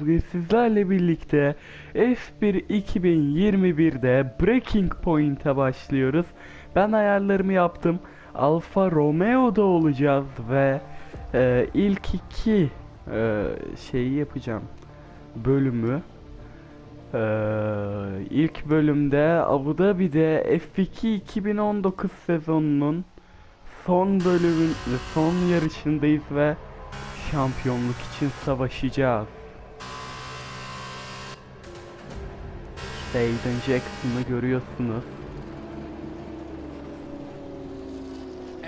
Bugün sizlerle birlikte F1 2021'de Breaking Point'e başlıyoruz. Ben ayarlarımı yaptım. Alfa Romeo'da olacağız ve e, ilk iki e, şeyi yapacağım. Bölümü. E, ilk bölümde Abu Dhabi'de F2 2019 sezonunun son bölümün son yarışındayız ve şampiyonluk için savaşacağız. Aiden Jackson'ı görüyorsunuz.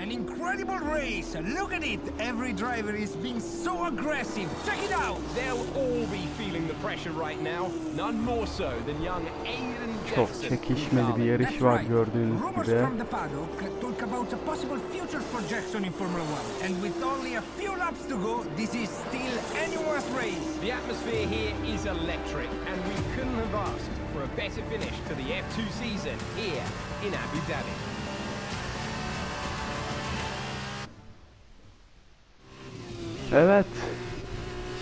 An incredible race! Look at it! Every driver is being so aggressive. Check it out! They'll all be feeling the pressure right now, none more so than young Aiden Çok Jackson. çekişmeli bir yarış That's var right. gördüğünüz Rumors gibi. from the paddock talk about a possible future for Jackson in Formula One. And with only a few laps to go, this is still anyone's race. The atmosphere here is electric, and we couldn't have asked for a better finish to the F2 season here in Abu Dhabi. Evet.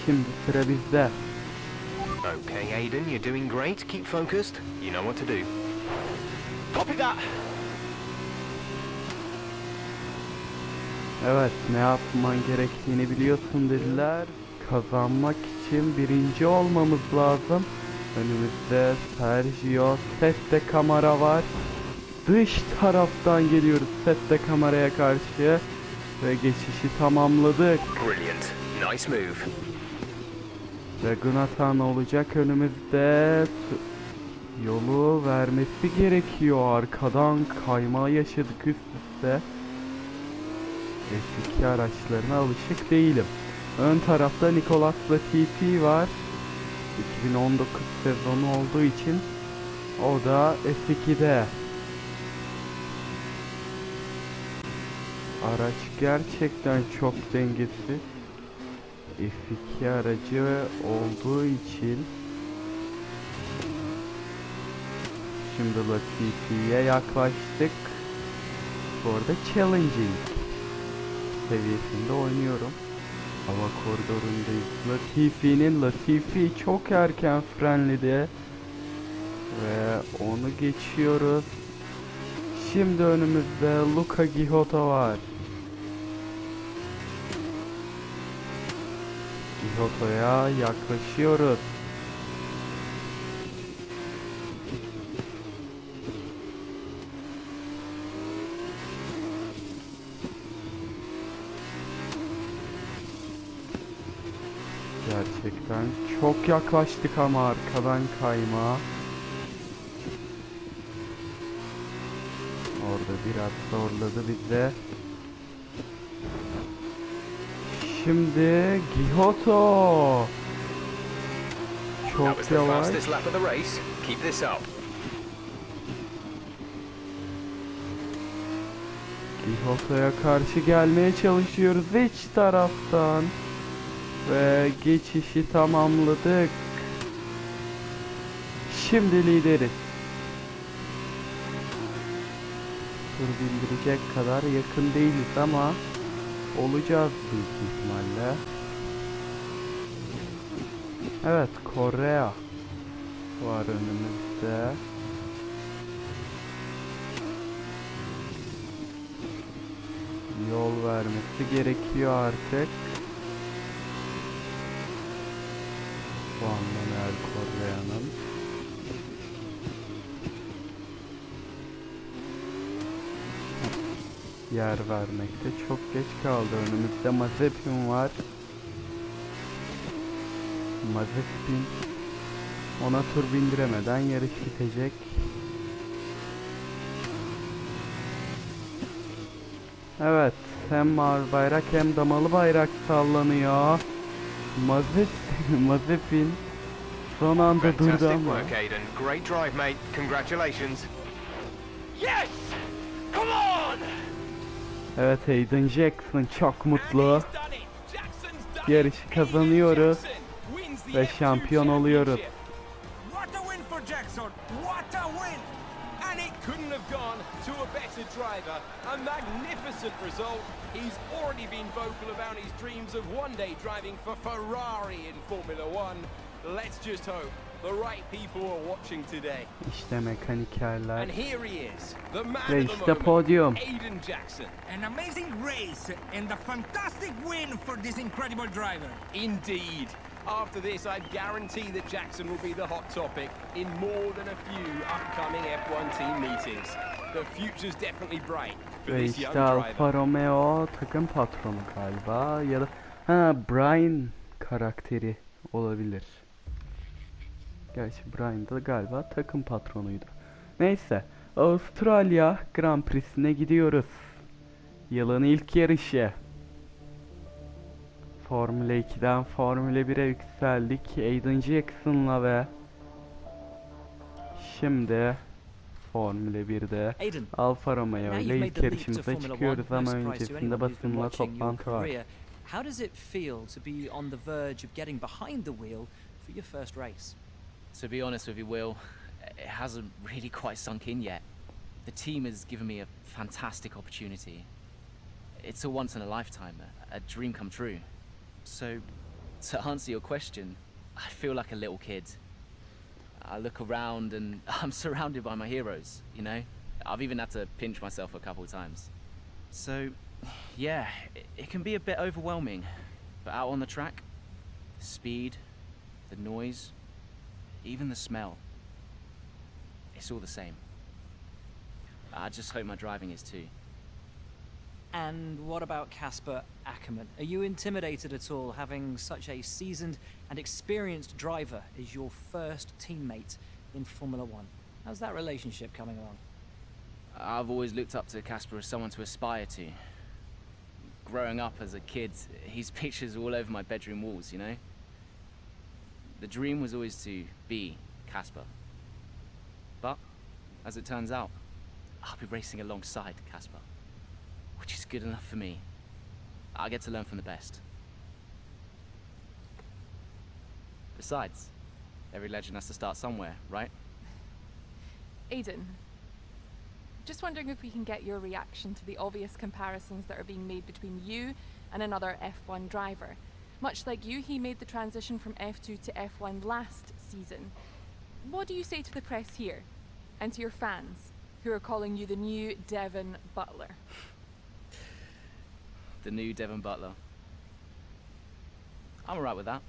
Şimdi sıra bizde. Okay, Aiden, you're doing great. Keep focused. You know what to do. Copy that. Evet ne yapman gerektiğini biliyorsun dediler. Kazanmak için birinci olmamız lazım. Önümüzde Sergio sette kamera var. Dış taraftan geliyoruz sette kameraya karşı. Ve geçişi tamamladık. Brilliant. Nice move. Ve Gunatan olacak önümüzde. Yolu vermesi gerekiyor. Arkadan kayma yaşadık üst üste. F2 araçlarına alışık değilim. Ön tarafta Nicolas Latifi var. 2019 sezonu olduğu için o da F2'de. Araç gerçekten çok dengesiz. F2 aracı olduğu için Şimdi Latifi'ye yaklaştık. Bu arada challenging seviyesinde oynuyorum. Hava koridorundayız. Latifi'nin Latifi çok erken frenledi. Ve onu geçiyoruz. Şimdi önümüzde Luca Gihota var. Gihoto'ya yaklaşıyoruz. Gerçekten çok yaklaştık ama arkadan kayma. Orada biraz zorladı bize. Şimdi Gihoto. That Çok was the yavaş. fastest lap of the race. Keep this up. Gihoto'ya karşı gelmeye çalışıyoruz iç taraftan. Ve geçişi tamamladık. Şimdi lideriz. Tur bildirecek kadar yakın değiliz ama olacağız büyük ihtimalle. Evet, Korea var önümüzde. Yol vermesi gerekiyor artık. Yer vermekte çok geç kaldı. Önümüzde Mazepin var. Mazepin ona tur bindiremeden yarış bitecek. Evet, hem mavi bayrak hem damalı bayrak sallanıyor. Mazep, Mazepin son anda durdu ama. Evet, Aiden Jackson çok mutlu. Yarışı kazanıyoruz ve F2 şampiyon oluyoruz. couldn't have gone to a better driver. A magnificent result. He's already been vocal about his dreams of one day driving for Ferrari in Formula One. Let's just hope the right people are watching today. İşte mekanikerler. And here he is, the man Ve işte podyum. Aiden Jackson. An amazing race and a fantastic win for this incredible driver. Indeed. After this, I guarantee that Jackson will be the hot topic in more than a few upcoming F1 team meetings. The future's definitely bright for Ve this young işte driver. Alfa Romeo takım patronu galiba ya da ha Brian karakteri olabilir. Gerçi Brian da galiba takım patronuydu. Neyse Avustralya Grand Prix'sine gidiyoruz. Yılın ilk yarışı. Formula 2'den Formula 1'e yükseldik. Aiden Jackson'la ve şimdi Formula 1'de Aiden, Alfa Romeo ile ilk yarışımıza çıkıyoruz ama öncesinde basınla toplantı var. How does it feel to be on the verge of getting behind the wheel for your first race? To be honest with you, Will, it hasn't really quite sunk in yet. The team has given me a fantastic opportunity. It's a once in a lifetime, a, dream come true. So, to answer your question, I feel like a little kid. I look around and I'm surrounded by my heroes, you know? I've even had to pinch myself a couple of times. So, yeah, it, it can be a bit overwhelming. But out on the track, the speed, the noise, even the smell. It's all the same. I just hope my driving is too. And what about Casper Ackerman? Are you intimidated at all having such a seasoned and experienced driver as your first teammate in Formula One? How's that relationship coming along? I've always looked up to Casper as someone to aspire to. Growing up as a kid, his pictures all over my bedroom walls, you know? The dream was always to be Casper. But, as it turns out, I'll be racing alongside Casper, which is good enough for me. I get to learn from the best. Besides, every legend has to start somewhere, right? Aiden, just wondering if we can get your reaction to the obvious comparisons that are being made between you and another F1 driver. Much like you, he made the transition from F2 to F1 last season. What do you say to the press here and to your fans who are calling you the new Devon Butler? the new Devon Butler. I'm alright with that.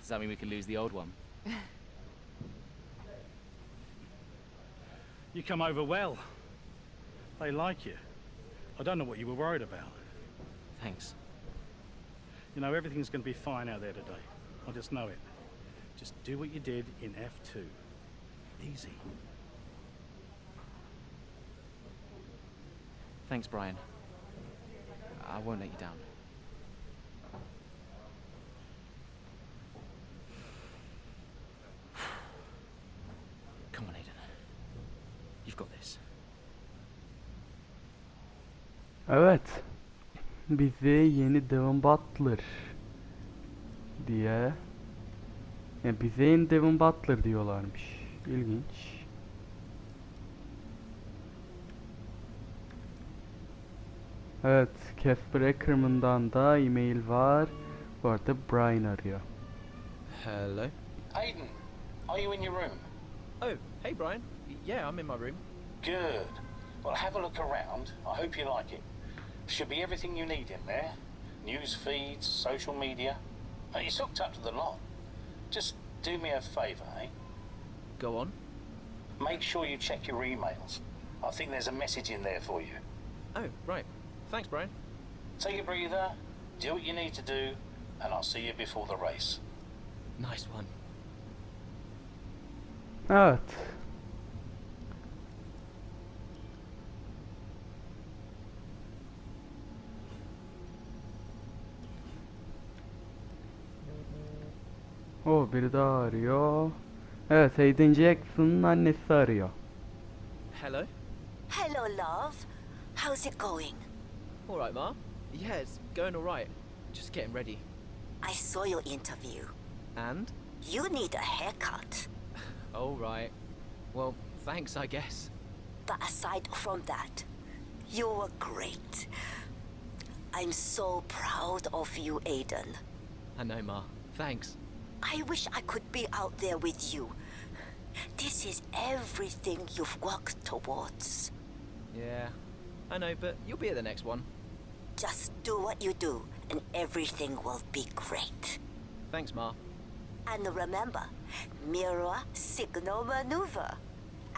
Does that mean we can lose the old one? You come over well. They like you. I don't know what you were worried about. Thanks. You know, everything's going to be fine out there today. I just know it. Just do what you did in F2. Easy. Thanks, Brian. I won't let you down. Come on, Aiden. You've got this. Evet. Bize yeni Devon Butler diye ya bize yeni Devon Butler diyorlarmış. İlginç. Evet, Casper Ackerman'dan da e-mail var. Bu arada Brian arıyor. Hello. Aiden, are you in your room? Oh, hey Brian. Yeah, I'm in my room. Good. Well, have a look around. I hope you like it. Should be everything you need in there. News feeds, social media. It's hooked up to the lot. Just do me a favour, eh? Go on. Make sure you check your emails. I think there's a message in there for you. Oh, right. Thanks, Brian. Take a breather, do what you need to do, and I'll see you before the race. Nice one. Evet. Oh, o biri daha arıyor. Evet, Aiden Jackson'ın annesi arıyor. Hello. Hello, love. How's it going? All right, Ma. Yeah, it's going all right. Just getting ready. I saw your interview. And? You need a haircut. All right. Well, thanks, I guess. But aside from that, you were great. I'm so proud of you, Aiden. I know, Ma. Thanks. I wish I could be out there with you. This is everything you've worked towards. Yeah, I know, but you'll be at the next one. Just do what you do, and everything will be great. Thanks, Ma. And remember, mirror signal maneuver.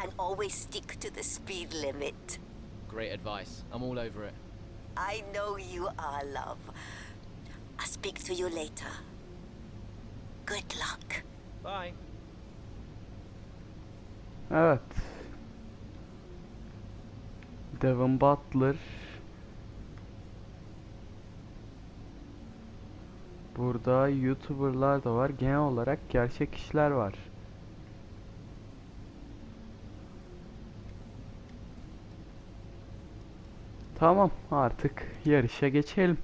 And always stick to the speed limit. Great advice. I'm all over it. I know you are, love. I'll speak to you later. Good luck. Bye. Evet. Devon Butler. Burada YouTuber'lar da var. Genel olarak gerçek kişiler var. Tamam, artık yarışa geçelim.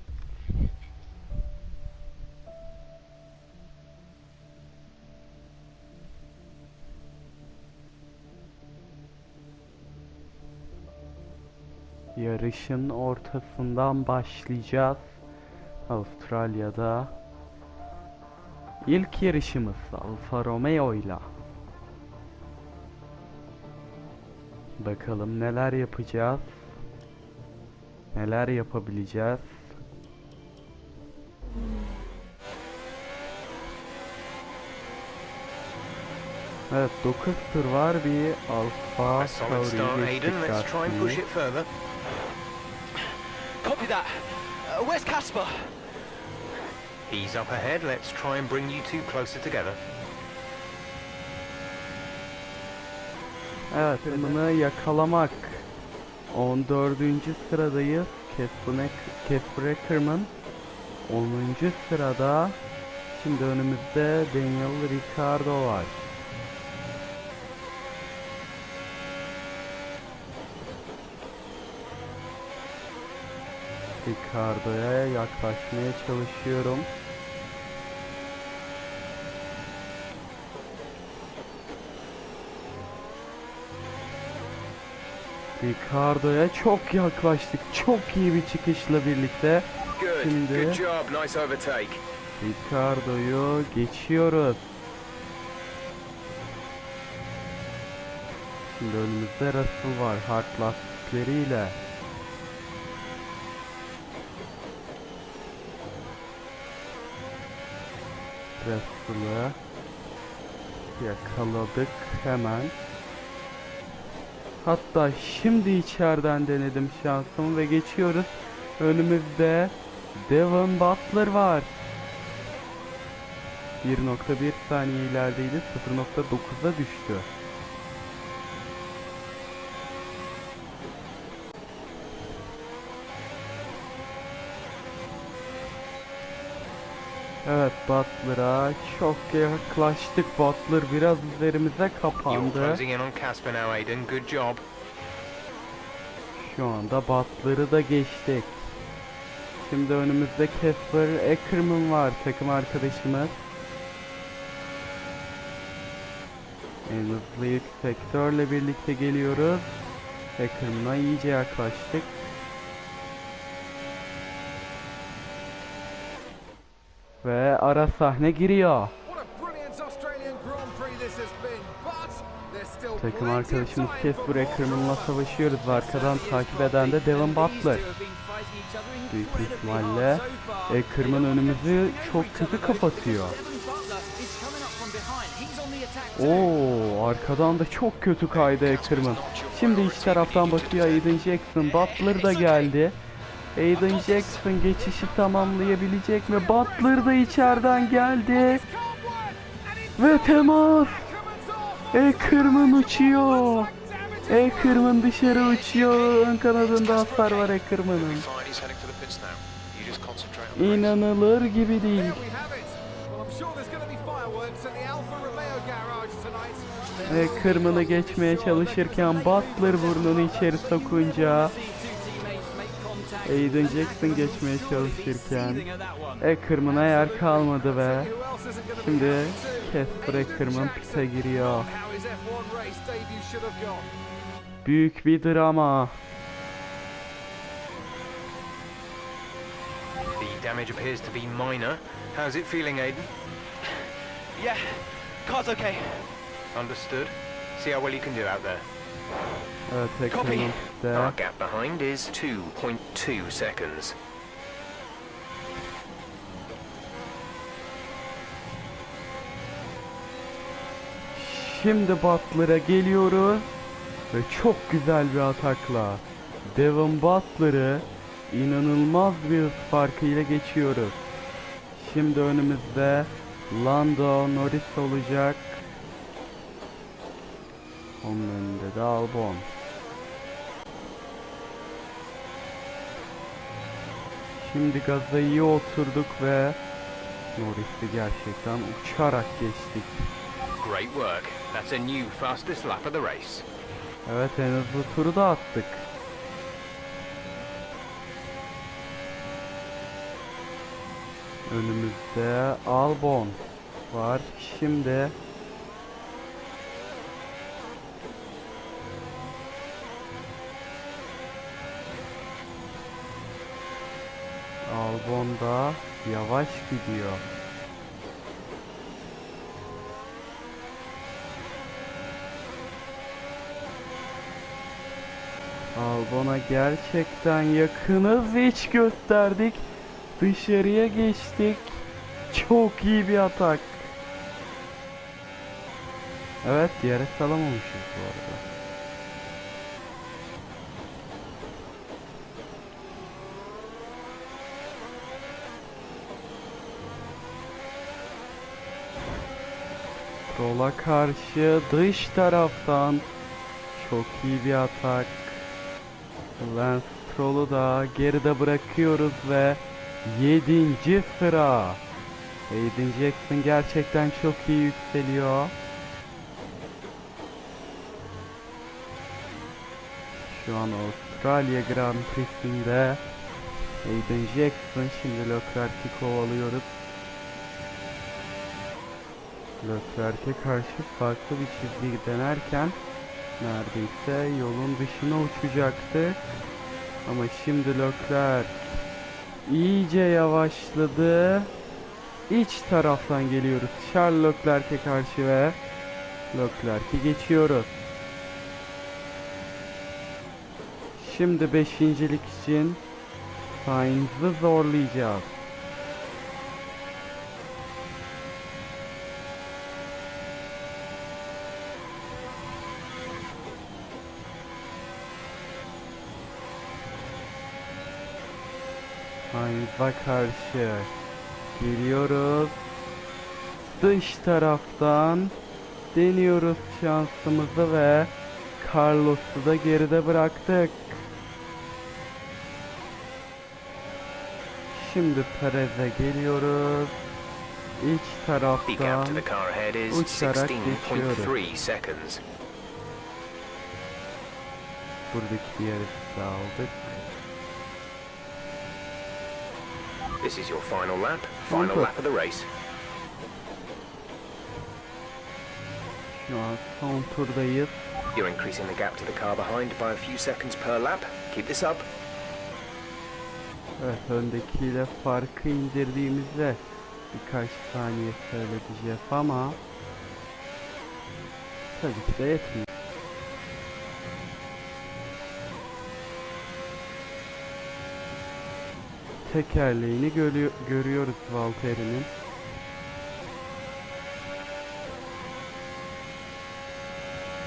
Yarışın ortasından başlayacağız. Avustralya'da. İlk yarışımız Alfa Romeo ile. Bakalım neler yapacağız. Neler yapabileceğiz. Evet 9 tur var bir Alfa A solid start, Tauri Aiden. geçtik that. Uh, where's Casper? He's up ahead. Let's try and bring you two closer together. Evet, bunu yakalamak. 14. sıradayız. Casper Ackerman. 10. sırada. Şimdi önümüzde Daniel Ricciardo var. Ricardo'ya yaklaşmaya çalışıyorum. Ricardo'ya çok yaklaştık. Çok iyi bir çıkışla birlikte. Şimdi Good job. Nice overtake. Ricardo'yu geçiyoruz. Şimdi önümüzde Russell var hard lastikleriyle. Russell'ı yakaladık hemen. Hatta şimdi içeriden denedim şansımı ve geçiyoruz. Önümüzde Devon Butler var. 1.1 saniye ilerideydi. 0.9'a düştü. Evet Butler'a çok yaklaştık. Butler biraz üzerimize kapandı. Şu anda Butler'ı da geçtik. Şimdi önümüzde Casper Ackerman var takım arkadaşımız. En hızlı ilk sektörle birlikte geliyoruz. Ackerman'a iyice yaklaştık. Ve ara sahne giriyor. What a brilliant Australian Grand Prix this has been, but there's still Takım arkadaşımız Casper Ackerman'la savaşıyoruz ve arkadan takip eden de Devon Butler. Büyük ihtimalle Ackerman önümüzü çok kötü kapatıyor. Oo, arkadan da çok kötü kaydı Ackerman. Şimdi iç taraftan bakıyor Aiden Jackson. Butler da geldi. Aiden Jackson geçişi tamamlayabilecek mi? Butler da içeriden geldi. Ve temas. Ackerman uçuyor. Ackerman dışarı uçuyor. Ön kanadında hasar var Ackerman'ın. İnanılır gibi değil. Ackerman'ı geçmeye çalışırken Butler burnunu içeri sokunca Aiden Jackson geçmeye çalışırken Ackerman'a yer kalmadı ve şimdi Casper Ackerman pite giriyor. How his F1 race debut should have gone. Büyük bir drama. The damage appears to be minor. How's it feeling, Aiden? Yeah, car's okay. Understood. See how well you can do out there. Evet Copy. üstte. Our gap behind is 2.2 seconds. Şimdi Butler'a geliyoruz ve çok güzel bir atakla Devon Butler'ı inanılmaz bir hız farkıyla geçiyoruz. Şimdi önümüzde Lando Norris olacak. Onun önünde de Albon. Şimdi gaza iyi oturduk ve Norris'i gerçekten uçarak geçtik. Great work. That's a new fastest lap of the race. Evet en hızlı turu da attık. Önümüzde Albon var. Şimdi Albon da yavaş gidiyor. Albon'a gerçekten yakınız hiç gösterdik. Dışarıya geçtik. Çok iyi bir atak. Evet yere salamamışız bu arada. Rola karşı dış taraftan çok iyi bir atak. Lance Stroll'u da geride bırakıyoruz ve 7. sıra. Hayden Jackson gerçekten çok iyi yükseliyor. Şu an Avustralya Grand Prix'sinde Hayden Jackson şimdi Leclerc'i kovalıyoruz. Leclerc'e karşı farklı bir çizgi denerken neredeyse yolun dışına uçacaktı. Ama şimdi Leclerc iyice yavaşladı. İç taraftan geliyoruz. Charles Leclerc'e karşı ve Leclerc'i geçiyoruz. Şimdi beşincilik için Sainz'ı zorlayacağız. Sainz'a karşı geliyoruz. Dış taraftan deniyoruz şansımızı ve Carlos'u da geride bıraktık. Şimdi Perez'e geliyoruz. İç taraftan uçarak geçiyoruz. 16.3 seconds. Buradaki da aldık. This is your final lap. Final lap of the race. Şu an son turdayız. You're increasing the gap to the car behind by a few seconds per lap. Keep this up. Evet öndekiyle farkı indirdiğimizde birkaç saniye Jeff ama tabii ki de yetmiyor. Tekerleğini görüyor, görüyoruz Valtteri'nin.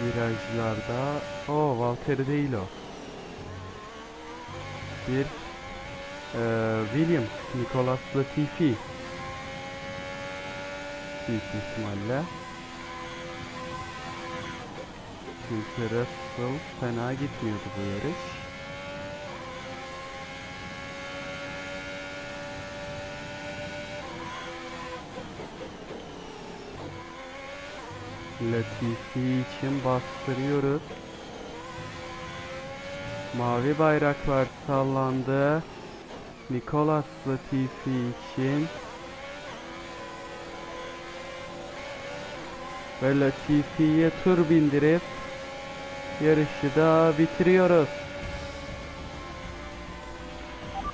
Virajlarda o Valtteri değil o. Bir ee, Williams, Nicolas Latifi. Büyük ihtimalle. Çünkü Russell fena gitmiyordu bu yarış. Latifi için bastırıyoruz. Mavi bayraklar sallandı. Nicolas Latifi için ve Latifi'ye tur bindirip yarışı da bitiriyoruz.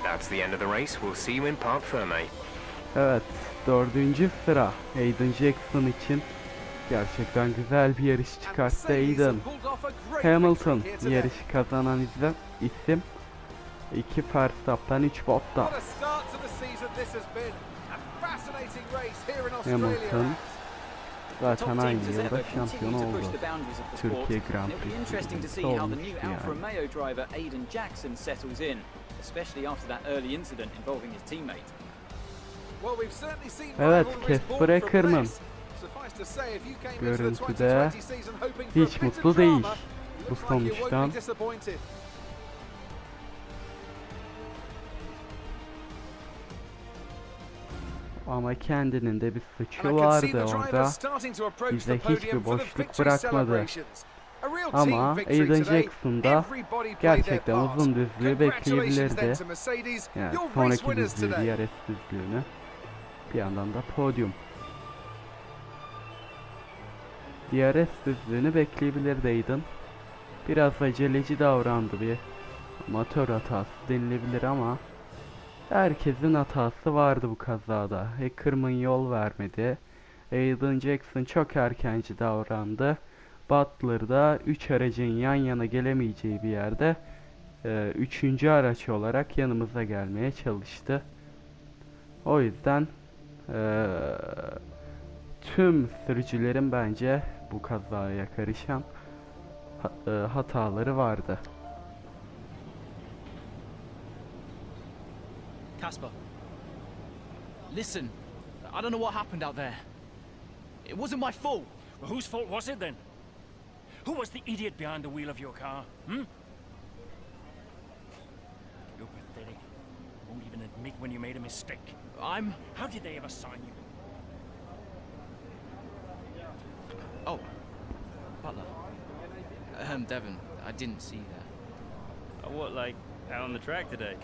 That's the end of the race. We'll see you in Parc Ferme. Evet, dördüncü sıra Aiden Jackson için gerçekten güzel bir yarış çıkarttı Aiden. Hamilton yarışı kazanan izle, isim. 2 Verstappen 3 Bottas. Hamilton zaten aynı yılda şampiyon oldu. Türkiye Grand Prix'si Alfa yani. Romeo driver Aiden Jackson settles in, especially after that early incident involving his teammate. Evet, Casper Ackerman. Görüntüde 2020 season hoping for a hiç mutlu değil bu sonuçtan. Ama kendinin de bir suçu vardı orada. Bize hiçbir boşluk bırakmadı. Ama Aiden. Jackson da gerçekten uzun düzlüğü bekleyebilirdi. Yani sonraki düzlüğü. DRS düzlüğünü. Bir yandan da podyum. DRS düzlüğünü bekleyebilirdi Aiden. Biraz aceleci davrandı bir. Amatör hatası denilebilir ama herkesin hatası vardı bu kazada. Ackerman yol vermedi. Aiden Jackson çok erkenci davrandı. Butler da 3 aracın yan yana gelemeyeceği bir yerde e, üçüncü araç olarak yanımıza gelmeye çalıştı. O yüzden e, tüm sürücülerin bence bu kazaya karışan e, hataları vardı. Casper. Listen, I don't know what happened out there. It wasn't my fault. Well, whose fault was it then? Who was the idiot behind the wheel of your car? Hmm? You're pathetic. Won't even admit when you made a mistake. I'm. How did they ever sign you? Oh, Butler. Um, Devon, I didn't see that. Uh, what, like out on the track today?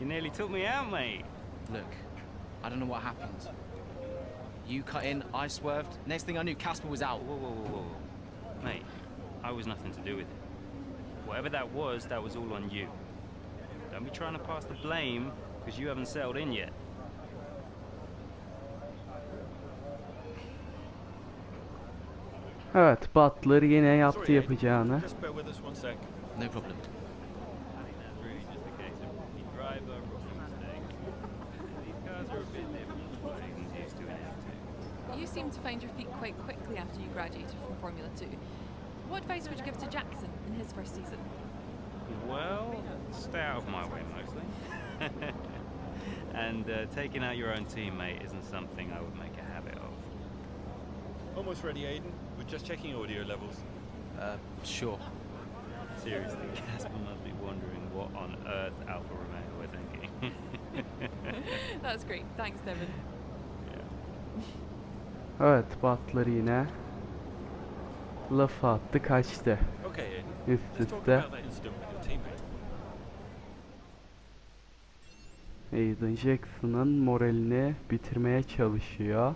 You nearly took me out, mate. Look, I don't know what happened. You cut in, I swerved. Next thing I knew, Casper was out. Whoa, whoa, whoa, whoa, whoa. Mate, I was nothing to do with it. Whatever that was, that was all on you. Don't be trying to pass the blame because you haven't settled in yet. Evet, Butler yine yaptı yapacağını. Just bear with us one sec. No problem. Really just a case of rookie driver, rookie mistakes. These cars are a bit different from what Aiden's used to in F2. You seem to find your feet quite quickly after you graduated from Formula 2. What advice would you give to Jackson in his first season? Well, stay out of my way mostly. and uh, taking out your own teammate isn't something I would make a habit of. Almost ready, Aiden. We're just checking audio levels. Uh, sure. Seriously, Casper must be wondering what on earth Alfa Romeo were thinking. That's great. Thanks, Devon. Evet, Butler yine laf attı kaçtı. Okay. Üst üste. Aiden Jackson'ın moralini bitirmeye çalışıyor.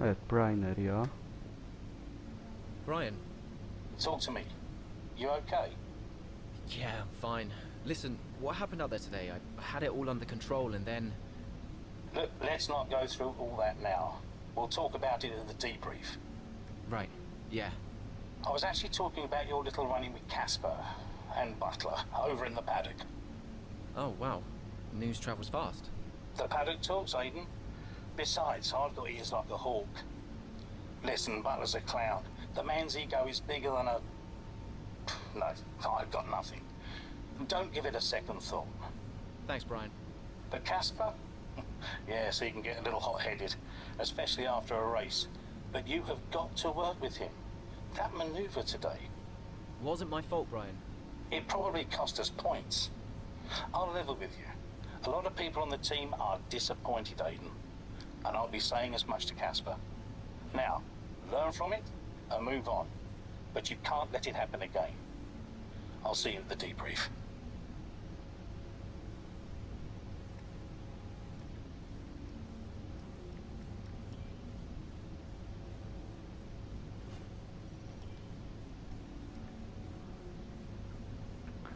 Evet, Brian arıyor. Brian. Talk to me. You okay? Yeah, I'm fine. Listen, what happened out there today? I had it all under control and then. Look, let's not go through all that now. We'll talk about it at the debrief. Right, yeah. I was actually talking about your little running with Casper and Butler over in the paddock. Oh, wow. News travels fast. The paddock talks, Aiden. Besides, I've got ears like a hawk. Listen, Butler's a clown. The man's ego is bigger than a. No, I've got nothing. Don't give it a second thought. Thanks, Brian. But Casper? yes, he can get a little hot headed, especially after a race. But you have got to work with him. That maneuver today, Wasn't my fault, Brian. it probably cost us points. I'll level with you. A lot of people on the team are disappointed, Aiden. And I'll be saying as much to Casper. Now, learn from it and move on. But you can't let it happen again. I'll see you at the debrief.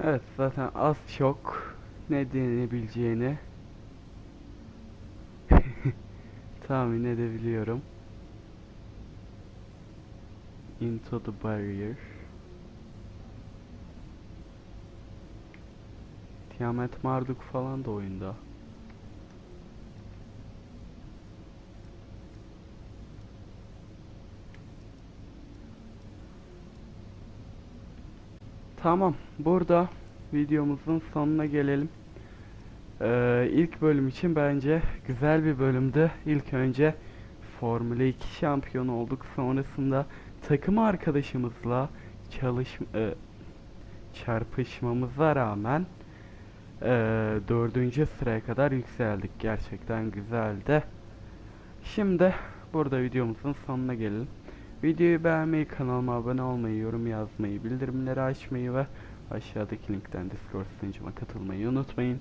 Evet, zaten az çok ne denebileceğini tahmin edebiliyorum. Into the barrier. Tiamat Marduk falan da oyunda. Tamam, burada videomuzun sonuna gelelim. Ee, ilk bölüm için bence güzel bir bölümdü. İlk önce Formula 2 şampiyonu olduk. Sonrasında takım arkadaşımızla çalış e, çarpışmamıza rağmen e, dördüncü sıraya kadar yükseldik. Gerçekten güzeldi. Şimdi burada videomuzun sonuna gelelim. Videoyu beğenmeyi, kanalıma abone olmayı, yorum yazmayı, bildirimleri açmayı ve aşağıdaki linkten Discord sunucuma katılmayı unutmayın.